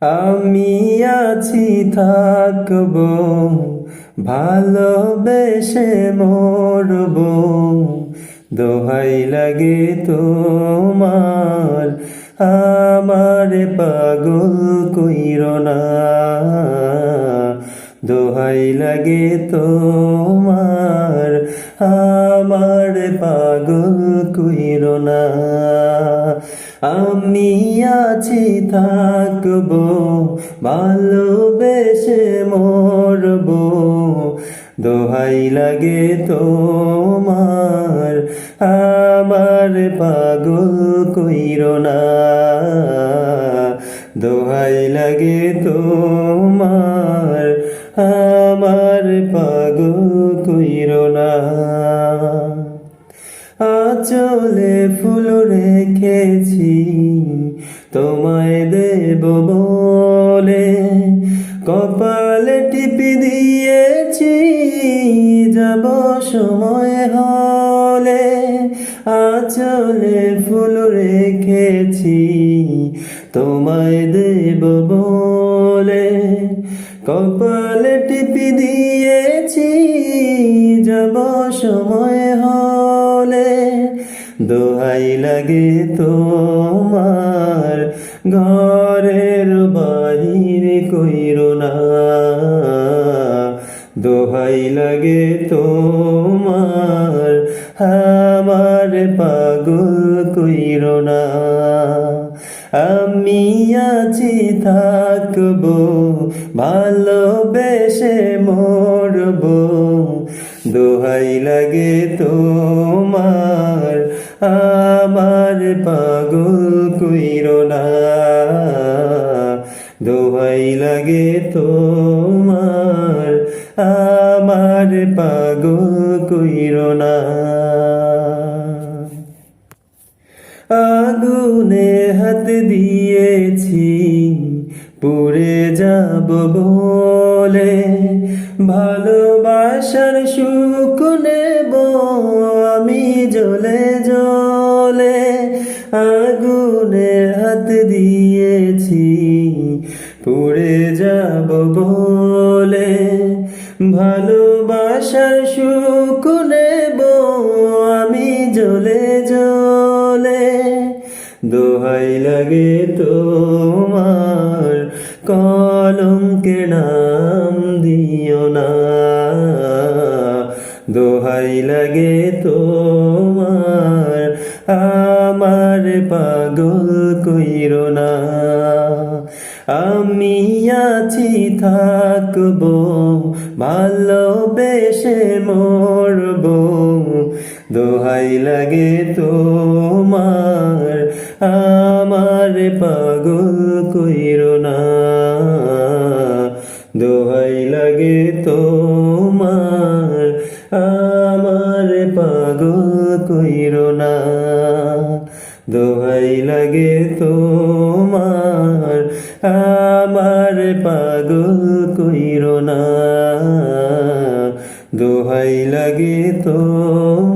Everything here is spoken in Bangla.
আমি আছি থাকব, ভালোবেসে মরব। দোহাই লাগে তোমার, আমার পাগল কইর না। দোহাই লাগে তোমার, আমার পাগল কইর না। আমি আছি থাকব, ভালোবেসে মরব। দোহাই লাগে তোমার, আমার পাগল কইর না। দোহাই লাগে তোমার, আমার পাগল কইর না। আচলে ফুল রেখেছি তোমায় দেব বলে কপালে টিপি দিয়েছি, যাব সময় হলে আচলে ফুল রেখেছি, তোমায় দেব বলে কপালে টিপি দিয়েছি, যাব সময় হলে দোহাই লাগে তোমার, ঘরের বাহির কইর না। দোহাই লাগে তোমার, আমার পাগল কইর না। আমি আছি থাকব, ভালোবেসে মরব। দোহাই লাগে তোমার আমার পাগল কইর না। দোহাই লাগে তোমার, আমার পাগল কইর না। আগুনে হাত দিয়েছি, পুড়ে যাব বলে। ভালোবাসার সুখ নেব। আগুনে হাত দিয়েছি। পুড়ে যাব বলে ভালোবাসার সুখ নেব আমি জ্বলে জ্বলে। দোহাই লাগে তোমার কলঙ্কে নাম দিও না। দোহাই লাগে তোমার আমার পাগল কইর না। আমি আছি, থাকব, ভালোবেসে মরব। দোহাই লাগে তোমার, আমার পাগল কইর না। দোহাই লাগে তোমার কইর না। দোহাই লাগে তোমার আমার পাগল কইর না। দোহাই লাগে তোমার